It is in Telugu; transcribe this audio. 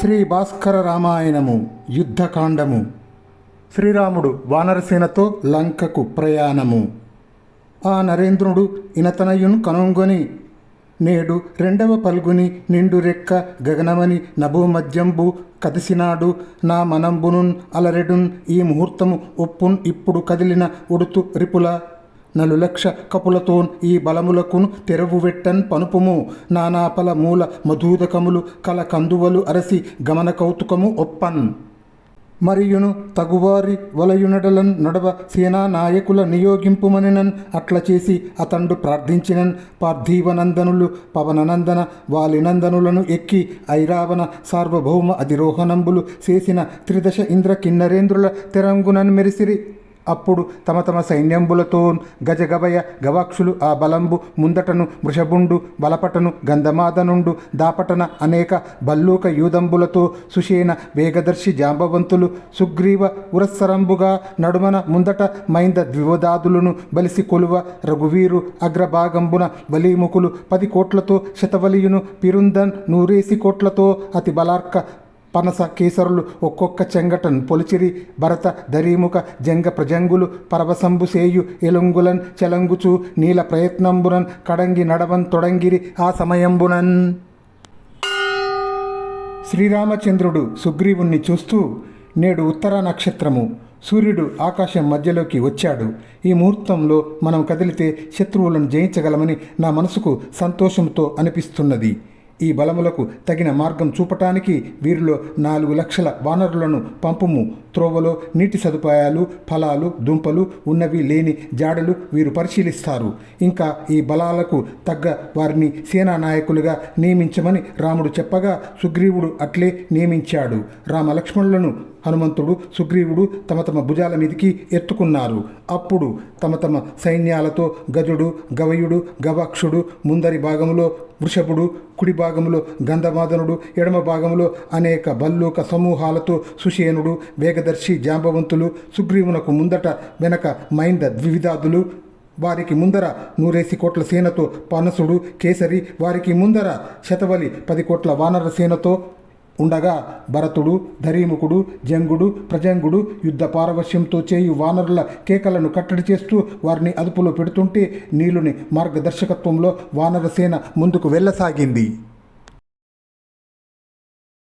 శ్రీ భాస్కర రామాయణము యుద్ధకాండము. శ్రీరాముడు వానరసేనతో లంకకు ప్రయాణము. ఆ నరేంద్రుడు ఇనతనయును కనుగొని నేడు రెండవ పల్గుని నిండు రెక్క గగనమని నభోమధ్యంబు కదిసినాడు. నా మనంబునున్ అలరెడున్ ఈ ముహూర్తము ఒప్పున్ ఇప్పుడు కదిలిన ఉడుతు రిపుల నలులక్ష కపులతోన్ ఈ బలములకును తెరవువెట్టన్ పనుపుము. నానాపల మూల మధూదకములు కల కందువలు అరసి గమన కౌతుకము ఒప్పన్. మరియును తగువారి వలయునడలన్ నడవ సేనా నాయకుల నియోగింపుమనినన్ అట్ల చేసి అతండు ప్రార్థించినన్. పార్థీవనందనులు పవననందన వాలినందనులను ఎక్కి ఐరావణ సార్వభౌమ అధిరోహణంబులు చేసిన త్రిదశ ఇంద్ర కిన్నరేంద్రుల తెరంగునన్ మెరిసిరి అప్పుడు తమ తమ సైన్యంబులతో గజగవయ గవాక్షులు ఆ బలంబు ముందటను వృషభుండు బలపటను గంధమాదనుండు దాపటన అనేక బల్లూక యూదంబులతో సుషేన వేగదర్శి జాంబవంతులు సుగ్రీవ ఉరస్సరంబుగా నడుమన ముందట మైంద ద్వివదాదులను బలిసి కొలువ రఘువీరు అగ్రభాగంబున బలీముఖులు పది కోట్లతో శతవలియును పిరుందన్ నూరేసి కోట్లతో అతి బలార్క పనస కేసరులు ఒక్కొక్క చెంగటన్ పొలిచిరి భరత దరీముఖ జంగ ప్రజంగులు పరవశంబు సేయు ఎలుంగులన్ చెలంగుచు నీల ప్రయత్నంబునన్ కడంగి నడవన్ తొడంగిరి ఆ సమయంబునన్. శ్రీరామచంద్రుడు సుగ్రీవుణ్ణి చూస్తూ నేడు ఉత్తర నక్షత్రము సూర్యుడు ఆకాశం మధ్యలోకి వచ్చాడు. ఈ ముహూర్తంలో మనం కదిలితే శత్రువులను జయించగలమని నా మనసుకు సంతోషంతో అనిపిస్తున్నది. ఈ బలములకు తగిన మార్గం చూపటానికి వీరిలో నాలుగు లక్షల వానరులను పంపుము. త్రోవలో నీటి సదుపాయాలు ఫలాలు దుంపలు ఉన్నవి లేని జాడలు వీరు పరిశీలిస్తారు. ఇంకా ఈ బలాలకు తగ్గ వారిని సేనా నాయకులుగా నియమించమని రాముడు చెప్పగా సుగ్రీవుడు అట్లే నియమించాడు. రామలక్ష్మణులను హనుమంతుడు సుగ్రీవుడు తమ తమ భుజాల మీదికి ఎత్తుకున్నారు. అప్పుడు తమ తమ సైన్యాలతో గజుడు గవయుడు గవాక్షుడు ముందరి భాగంలో వృషభుడు కుడి భాగంలో గంధమాదనుడు ఎడమ భాగంలో అనేక బల్లూక సమూహాలతో సుషేనుడు వేగదర్శి జాంబవంతులు సుగ్రీవునకు ముందట వెనక మైంద ద్వివిధాదులు వారికి ముందర నూరేసి కోట్ల సేనతో పనసుడు కేసరి వారికి ముందర శతవలి పది కోట్ల వానర సేనతో ఉండగా భరతుడు ధరీముఖుడు జంగుడు ప్రజంగుడు యుద్ధ పారవశ్యంతో చేయు వానరుల కేకలను కట్టడి చేస్తూ వారిని అదుపులో పెడుతుంటే నీలుని మార్గదర్శకత్వంలో వానరసేన ముందుకు వెళ్ళసాగింది.